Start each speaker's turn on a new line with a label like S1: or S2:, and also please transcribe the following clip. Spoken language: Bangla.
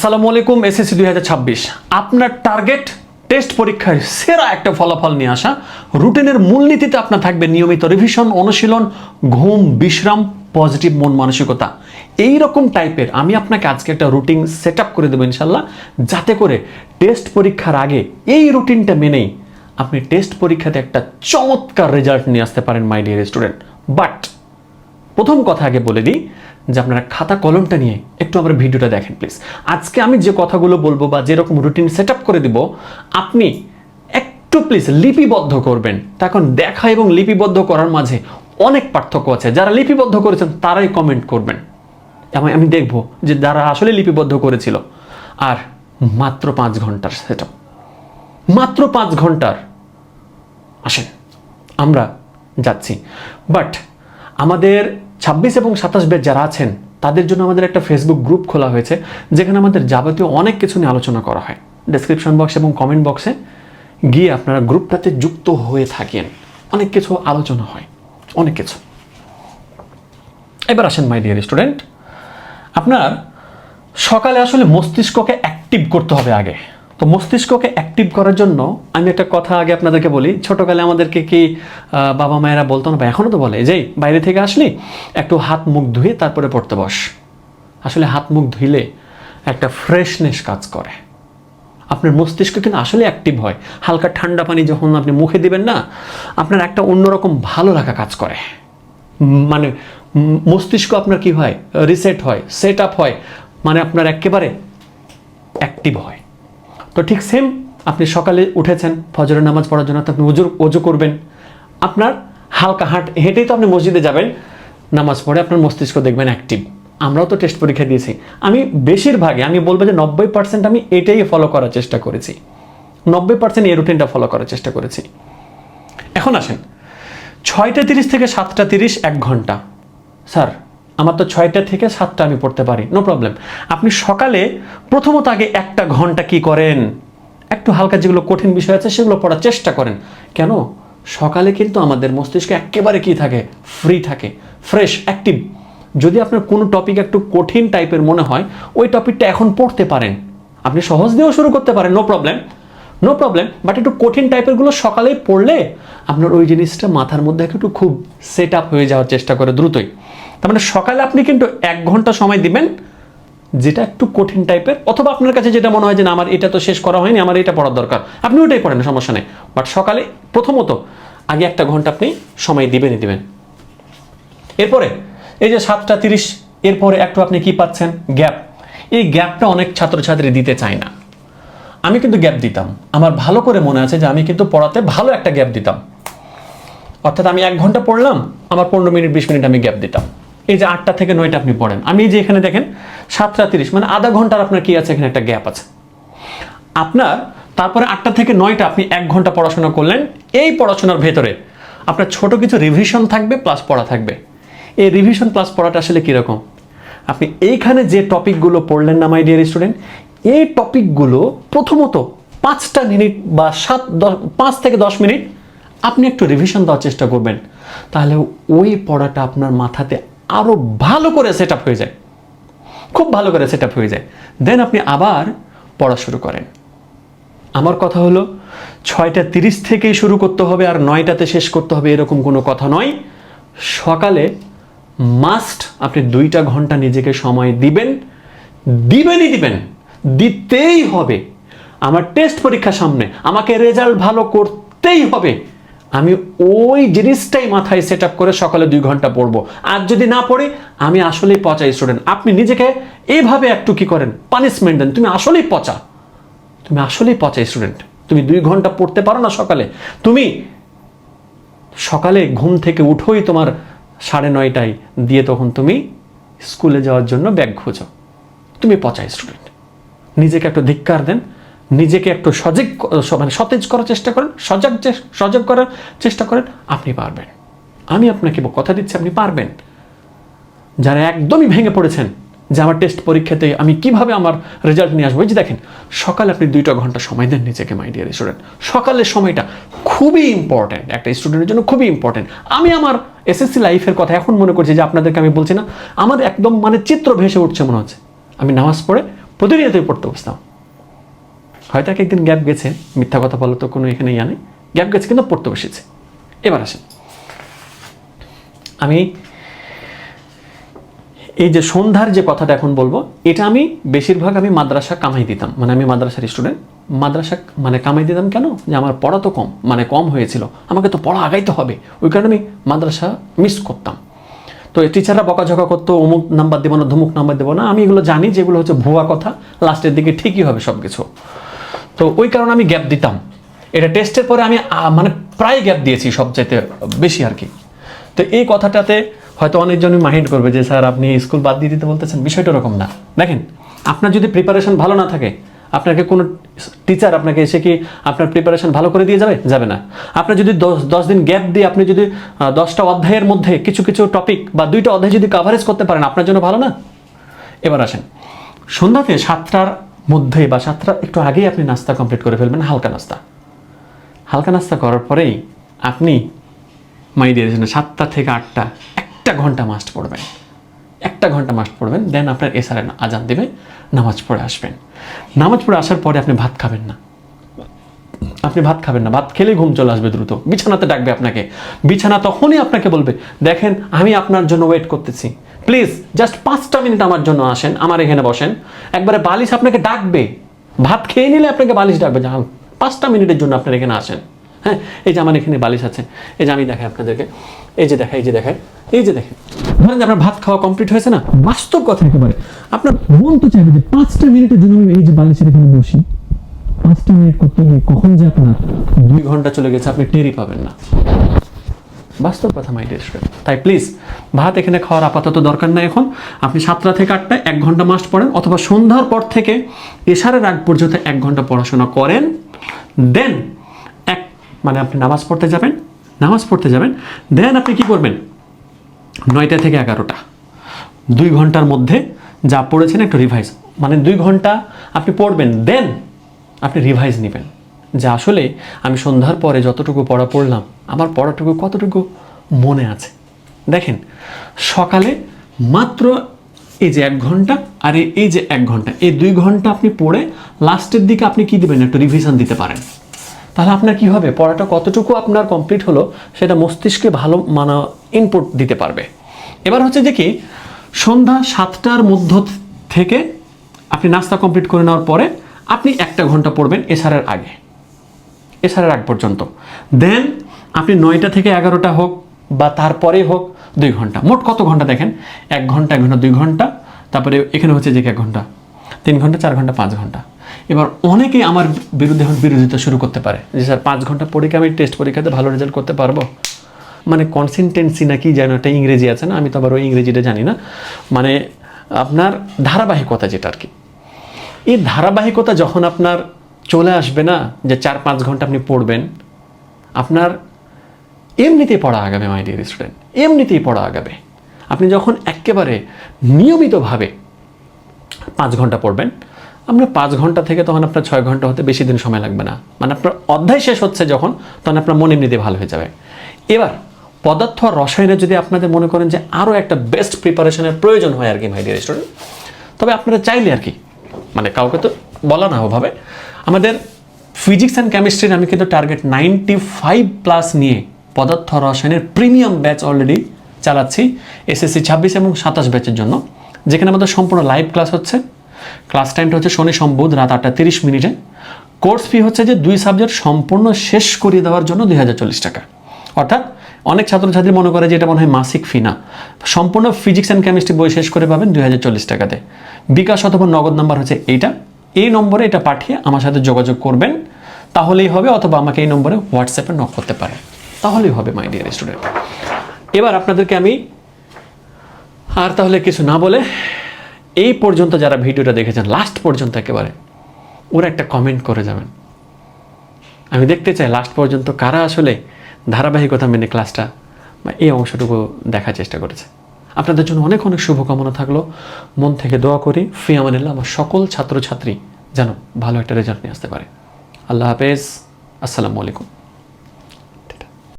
S1: আসসালামু আলাইকুম, এসএসসি দুই আপনার টার্গেট টেস্ট পরীক্ষায় সেরা একটা ফলাফল নিয়ে আসা। রুটিনের মূলনীতিতে আপনার থাকবে নিয়মিত রিভিশন অনুশীলন, ঘুম, বিশ্রাম পজিটিভ মন মানসিকতা। এই রকম টাইপের আমি আপনাকে আজকে একটা রুটিন সেট করে দেবো ইনশাল্লাহ যাতে করে টেস্ট পরীক্ষার আগে এই রুটিনটা মেনেই আপনি টেস্ট পরীক্ষাতে একটা চমৎকার রেজাল্ট নিয়ে আসতে পারেন মাই ডিয়ার স্টুডেন্ট বাট প্রথম কথা আগে বলে দিই যে আপনারা খাতা কলমটা নিয়ে একটু আমার ভিডিওটা দেখেন প্লিজ আজকে আমি যে কথাগুলো বলব বা যেরকম রুটিন সেট করে দিব, আপনি একটু প্লিজ লিপিবদ্ধ করবেন। তা এখন দেখা এবং লিপিবদ্ধ করার মাঝে অনেক পার্থক্য আছে। যারা লিপিবদ্ধ করেছেন, তারাই কমেন্ট করবেন। এবং আমি দেখব যে যারা আসলে লিপিবদ্ধ করেছিল। আর মাত্র পাঁচ ঘণ্টার সেট মাত্র পাঁচ ঘণ্টার। আসেন, আমরা যাচ্ছি। বাট আমাদের ছাব্বিশ এবং সাতাশ ব্যাচ যারা আছেন, তাদের জন্য আমাদের একটা ফেসবুক গ্রুপ খোলা হয়েছে, যেখানে আমাদের যাবতীয় অনেক কিছু নিয়ে আলোচনা করা হয়। ডেসক্রিপশন বক্স এবং কমেন্ট বক্সে গিয়ে আপনারা গ্রুপটাতে যুক্ত হয়ে থাকেন। অনেক কিছু আলোচনা হয়, অনেক কিছু। এবার আসেন মাই ডিয়ার স্টুডেন্ট আপনার সকালে আসলে মস্তিষ্ককে অ্যাক্টিভ করতে হবে আগে। তো মস্তিষ্ককে অ্যাক্টিভ করার জন্য আমি একটা কথা আগে আপনাদেরকে বলি। ছোটোকালে আমাদেরকে কি বাবা মায়েরা বলতো না, বা এখনও তো বলে যেই বাইরে থেকে আসলি, একটু হাত মুখ ধুয়ে তারপরে পড়তে বস। আসলে হাত মুখ ধুইলে একটা ফ্রেশনেস কাজ করে। আপনার মস্তিষ্ক কিন্তু আসলে অ্যাক্টিভ হয়। হালকা ঠান্ডা পানি যখন আপনি মুখে দিবেন না, আপনার একটা অন্যরকম ভালো লাগা কাজ করে। মানে মস্তিষ্ক আপনার কি হয়? রিসেট হয় সেট আপ হয়। মানে আপনার একেবারে অ্যাক্টিভ হয়। তো ঠিক সেম আপনি সকালে উঠেছেন, ফজরের নামাজ পড়ার জন্য আপনি অজু অজু করবেন। আপনার হালকা হাঁট হেঁটেই তো আপনি মসজিদে যাবেন, নামাজ পড়ে আপনার মস্তিষ্ক দেখবেন অ্যাক্টিভ আমরাও তো টেস্ট পরীক্ষা দিয়েছি। আমি বেশিরভাগে আমি বলব যে নব্বই পার্সেন্ট আমি এটাই ফলো করার চেষ্টা করেছি। নব্বই পার্সেন্ট এই রুটিনটা ফলো করার চেষ্টা করেছি। এখন আসেন, ছয়টা তিরিশ থেকে সাতটা তিরিশ এক ঘণ্টা। স্যার আমার তো ছয়টা থেকে সাতটা আমি পড়তে পারি নো প্রবলেম আপনি সকালে প্রথমত আগে একটা ঘণ্টা কি করেন? একটু হালকা যেগুলো কঠিন বিষয় আছে সেগুলো পড়ার চেষ্টা করেন। কেন? সকালে কিন্তু আমাদের মস্তিষ্ক একেবারে কি থাকে? ফ্রি থাকে। ফ্রেশ অ্যাক্টিভ যদি আপনার কোনো টপিক একটু কঠিন টাইপের মনে হয়, ওই টপিকটা এখন পড়তে পারেন। আপনি সহজ দিয়েও শুরু করতে পারেন no problem no problem but একটু কঠিন টাইপেরগুলো সকালেই পড়লে আপনার ওই জিনিসটা মাথার মধ্যে একটু খুব সেট আপ হয়ে যাওয়ার চেষ্টা করে দ্রুতই। তার মানে সকালে আপনি কিন্তু এক ঘণ্টা সময় দিবেন, যেটা একটু কঠিন টাইপের অথবা আপনার কাছে যেটা মনে হয় যে না, আমার এটা তো শেষ করা হয়নি, আমার এটা পড়ার দরকার। আপনি ওটাই পড়েন, সমস্যা নেই। বাট সকালে প্রথমত আগে একটা ঘণ্টা আপনি সময় দিবেনই দিবেন। এরপরে, এই যে সাতটা তিরিশ, এরপরে একটু আপনি কি পাচ্ছেন? গ্যাপ। এই গ্যাপটা অনেক ছাত্রছাত্রী দিতে চায় না। আমি কিন্তু গ্যাপ দিতাম। আমার ভালো করে মনে আছে যে আমি কিন্তু পড়াতে ভালো একটা গ্যাপ দিতাম। অর্থাৎ আমি এক ঘণ্টা পড়লাম, আমার পনেরো মিনিট, বিশ মিনিট আমি গ্যাপ দিতাম। এই যে আটটা থেকে নয়টা আপনি পড়েন। আমি যে এখানে দেখেন, সাতটা তিরিশ মানে আধা ঘণ্টার আপনার কি আছে এখানে একটা গ্যাপ আছে। আপনার তারপরে আটটা থেকে নয়টা আপনি এক ঘণ্টা পড়াশোনা করলেন, এই পড়াশোনার ভেতরে আপনার ছোট কিছু রিভিশন থাকবে প্লাস পড়া থাকবে। এই রিভিশন প্লাস পড়াটা আসলে কীরকম? আপনি এইখানে যে টপিকগুলো পড়লেন না মাই ডিয়ার স্টুডেন্ট এই টপিকগুলো প্রথমত পাঁচটা মিনিট বা সাত দশ, পাঁচ থেকে দশ মিনিট আপনি একটু রিভিশন দেওয়ার চেষ্টা করবেন। তাহলে ওই পড়াটা আপনার মাথাতে আরও ভালো করে সেট হয়ে যায়। খুব ভালো করে সেট হয়ে যায়। দেন আপনি আবার পড়া শুরু করেন। আমার কথা হলো, ছয়টা তিরিশ থেকেই শুরু করতে হবে আর নয়টাতে শেষ করতে হবে এরকম কোনো কথা নয়। সকালে মাস্ট আপনি দুইটা ঘণ্টা নিজেকে সময় দিবেন। দিবেনই দিবেন। দিতেই হবে। আমার টেস্ট পরীক্ষা সামনে। আমাকে রেজাল্ট ভালো করতেই হবে। আমি ওই জিনিসটাই মাথায় সেট আপ করে সকালে দুই ঘণ্টা পড়ব। আর যদি না পড়ি, আমি আসলেই পচা স্টুডেন্ট আপনি নিজেকে এইভাবে একটু কি করেন? পানিশমেন্ট দেন। তুমি আসলেই পচা। তুমি আসলেই পচা স্টুডেন্ট তুমি দুই ঘণ্টা পড়তে পারো না সকালে। তুমি সকালে ঘুম থেকে উঠোই তোমার সাড়ে নয়টায় দিয়ে তখন তুমি স্কুলে যাওয়ার জন্য ব্যাগ খোঁজো। তুমি পচা স্টুডেন্ট নিজেকে একটু ধিক্কার দেন। নিজেকে একটু সজীব মানে সতেজ করার চেষ্টা করেন, সজাগ সজাগ করার চেষ্টা করেন, আপনি পারবেন। আমি আপনাকে কথা দিচ্ছি, আপনি পারবেন। যারা একদমই ভেঙে পড়েছেন যে আমার টেস্ট পরীক্ষাতে আমি কীভাবে আমার রেজাল্ট নিয়ে আসব, এই যে দেখেন, সকালে আপনি দুইটা ঘণ্টা সময় দেন নিজেকে মাই ডিয়ার স্টুডেন্ট সকালের সময়টা খুবই ইম্পর্ট্যান্ট একটা স্টুডেন্টের জন্য খুবই ইম্পর্ট্যান্ট আমি আমার এসএসসি লাইফের কথা এখন মনে করছি যে আপনাদেরকে আমি বলছি না, আমার একদম মানে চিত্র ভেসে উঠছে মনে হচ্ছে। আমি নামাজ পড়ে প্রতিনিয়তই পড়তে বসতাম। হয়তো এক একদিন গ্যাপ গেছে, মিথ্যা কথা বলো তো কোনো এখানে ইয়া নেই। গ্যাপ গেছে কিন্তু পড়তে বসেছে। এবার আসেন। আমি এই যে সন্ধ্যার যে কথাটা এখন বলব, এটা আমি বেশিরভাগ আমি মাদ্রাসা কামাই দিতাম। মানে আমি মাদ্রাসার স্টুডেন্ট মাদ্রাসা মানে কামাই দিতাম কেন? যে আমার পড়া তো কম মানে কম হয়েছিল। আমাকে তো পড়া আগাইতে হবে। ওই কারণে আমি মাদ্রাসা মিস করতাম। তো টিচাররা বকাঝকা করতো, অমুক নাম্বার দেবো না, ধুমুক নাম্বার দেবো না। আমি এগুলো জানি, যেগুলো হচ্ছে ভুয়া কথা। লাস্টের দিকে ঠিকই হবে সব কিছু তো ওই কারণে আমি গ্যাপ দিতাম। এটা টেস্টের পরে আমি মানে প্রায় গ্যাপ দিয়েছি সবচাইতে বেশি আর কি। তো এই কথাটাতে হয়তো অনেকজনই মাইন্ড করবে যে, স্যার, আপনি স্কুল বাদ দিয়ে দিতে বলতেছেন, বিষয়টা ওরকম না। দেখেন, আপনার যদি প্রিপারেশন ভালো না থাকে, আপনাকে কোনো টিচার আপনাকে এসে কি আপনার প্রিপারেশন ভালো করে দিয়ে যাবে? যাবে না। আপনার যদি দশ দশ দিন গ্যাপ দিয়ে আপনি যদি দশটা অধ্যায়ের মধ্যে কিছু কিছু টপিক বা দুইটা অধ্যায় যদি কাভারেজ করতে পারেন, আপনার জন্য ভালো না? এবার আসেন। সন্ধ্যাতে সাতটার মধ্যে বা সাতটার একটু আগেই আপনি নাস্তা কমপ্লিট করে ফেলবেন, হালকা নাস্তা। হালকা নাস্তা করার পরেই আপনি মাই দিয়ে সাতটা থেকে আটটা, একটা ঘণ্টা মাস্ট পড়বেন। একটা ঘণ্টা মাস্ট পড়বেন দেন আপনার এসারে আজান দেবে, নামাজ পড়ে আসবেন। নামাজ পড়ে আসার পরে আপনি ভাত খাবেন না। আপনি ভাত খাবেন না, ভাত খেলেই ঘুম চলে আসবে দ্রুত। বিছানাতে ডাকবে আপনাকে। বিছানা তখনই আপনাকে বলবে, দেখেন, আমি আপনার জন্য ওয়েট করতেছি। প্লিজ জাস্ট পাঁচটা মিনিট আমার জন্য আসেন, আমার এখানে বসেন। একবারে বালিশ আপনাকে ডাকবে। ভাত খেয়ে নিলে আপনাকে বালিশ ডাকবে। যান পাঁচটা মিনিটের জন্য আপনার এখানে আসেন। হ্যাঁ এই যে আমার এখানে বালিশ আছে। এই যে আমি দেখাই আপনাদেরকে। এই যে দেখাই, এই যে দেখাই, এই যে দেখেন ধরেন যে আপনার ভাত খাওয়া কমপ্লিট হয়েছে না? বাস্তব কথা একেবারে। আপনার মন তো চাইবে যে পাঁচটা মিনিটের জন্য আমি এই যে বালিশের এখানে বসি। পাঁচটা মিনিট করতে গিয়ে কখন যে আপনার দুই ঘণ্টা চলে গেছে, আপনি টেরই পাবেন না। বাস্তব কথা মাই ডিয়ার স্টুডেন্ট তাই প্লিজ ভাত এখানে খাওয়ার আপাতত দরকার নাই এখন। আপনি সাতটা থেকে আটটা এক ঘণ্টা মাস্ট পড়েন, অথবা সন্ধ্যার পর থেকে এশারের আগ পর্যন্ত এক ঘণ্টা পড়াশোনা করেন। দেন এক মানে আপনি নামাজ পড়তে যাবেন, নামাজ পড়তে যাবেন। দেন আপনি কি করবেন? নয়টা থেকে এগারোটা। দুই ঘণ্টার মধ্যে যা পড়েছেন একটু রিভাইজ মানে দুই ঘণ্টা আপনি পড়বেন দেন আপনি রিভাইজ নেবেন। যে আসলে আমি সন্ধ্যার পরে যতটুকু পড়া পড়লাম, আমার পড়াটুকু কতটুকু মনে আছে? দেখেন, সকালে মাত্র এই যে এক ঘণ্টা আর এই- যে এক ঘণ্টা, এই দুই ঘণ্টা আপনি পড়ে লাস্টের দিকে আপনি কি দিবেন? একটু রিভিশন দিতে পারেন। তাহলে আপনার কি হবে? পড়াটা কতটুকু আপনার কমপ্লিট হলো, সেটা মস্তিষ্কে ভালো মানে ইনপুট দিতে পারবে। এবার হচ্ছে যে কি, সন্ধ্যা সাতটার মধ্য থেকে আপনি নাস্তা কমপ্লিট করে নেওয়ার পরে আপনি একটা ঘণ্টা পড়বেন এসারের আগে। এসারের আগ পর্যন্ত। দেন আপনি নয়টা থেকে এগারোটা হোক বা তারপরে হোক, দুই ঘণ্টা। মোট কত ঘণ্টা দেখেন? এক ঘণ্টা এক ঘণ্টা, দুই ঘণ্টা, তারপরে এখানে হচ্ছে যে এক ঘণ্টা? তিন ঘণ্টা, চার ঘণ্টা, পাঁচ ঘণ্টা। এবার অনেকেই আমার বিরুদ্ধে এখন বিরোধিতা শুরু করতে পারে। যে স্যার, পাঁচ ঘণ্টা পড়ে কি আমি টেস্ট পরীক্ষাতে ভালো রেজাল্ট করতে পারব? মানে কনসিনটেন্সি নাকি যেন একটা ইংরেজি আছে না? আমি তো আবার ওই ইংরেজিটা জানি না। মানে আপনার ধারাবাহিকতা যেটা আর কি। এই ধারাবাহিকতা যখন আপনার চলে আসবে না যে চার পাঁচ ঘণ্টা আপনি পড়বেন। আপনার এমনিতেই পড়া আগাবে মাই ডিয়ার স্টুডেন্ট এমনিতেই পড়া আগাবে। আপনি যখন একেবারে নিয়মিতভাবে পাঁচ ঘণ্টা পড়বেন, আপনার পাঁচ ঘণ্টা থেকে তখন আপনার ছয় ঘণ্টা হতে বেশি দিন সময় লাগবে না। মানে আপনার অধ্যায় শেষ হচ্ছে যখন, তখন আপনার মন এমনিতেই ভালো হয়ে যাবে। এবার, পদার্থ রসায়নে যদি আপনাদের মনে করেন যে আরও একটা বেস্ট প্রিপারেশনের প্রয়োজন হয় আর কি মাই ডিয়ার স্টুডেন্ট তবে আপনারা চাইলে আর কি মানে কাউকে তো বলা না ওভাবে। আমাদের ফিজিক্স অ্যান্ড কেমিস্ট্রির আমি কিন্তু টার্গেট নাইনটি ফাইভ প্লাস নিয়ে পদার্থ রসায়নের প্রিমিয়াম ব্যাচ অলরেডি চালাচ্ছি এসএসসি ছাব্বিশ এবং সাতাশ ব্যাচের জন্য। যেখানে আমাদের সম্পূর্ণ লাইভ ক্লাস হচ্ছে। ক্লাস টাইমটা হচ্ছে শনি সম্বুধ, রাত আটটা তিরিশ মিনিটে। কোর্স ফি হচ্ছে যে দুই সাবজেক্ট সম্পূর্ণ শেষ করিয়ে দেওয়ার জন্য দুই হাজার চল্লিশ টাকা। অর্থাৎ অনেক ছাত্রছাত্রী মনে করে যে এটা মনে হয় মাসিক ফি না। সম্পূর্ণ ফিজিক্স অ্যান্ড কেমিস্ট্রি বই শেষ করে পাবেন দুই হাজার চল্লিশ টাকাতে। বিকাশ অথবা নগদ নাম্বার হচ্ছে এইটা। এই নম্বরে এটা পাঠিয়ে আমার সাথে যোগাযোগ করবেন। তাহলেই হবে অথবা আমাকে এই নম্বরে হোয়াটসঅ্যাপে নক করতে পারেন। তাহলেই হবে মাই ডিয়ার স্টুডেন্ট এবার আপনাদেরকে আমি আর তাহলে কিছু না বলে এই পর্যন্ত যারা ভিডিওটা দেখেছেন লাস্ট পর্যন্ত একেবারে, ওরা একটা কমেন্ট করে যাবেন। আমি দেখতে চাই লাস্ট পর্যন্ত কারা আসলে ধারাবাহিকতা মেনে ক্লাসটা বা এই অংশটুকু দেখার চেষ্টা করেছে। আপনাদের জন্য অনেক অনেক শুভকামনা থাকল। মন থেকে দোয়া করি, ফি আমানিল্লাহ, আমার সকল ছাত্রছাত্রী যেন ভালো একটা রেজাল্ট নিয়ে আসতে পারে। আল্লাহ হাফেজ। আসসালামু আলাইকুম।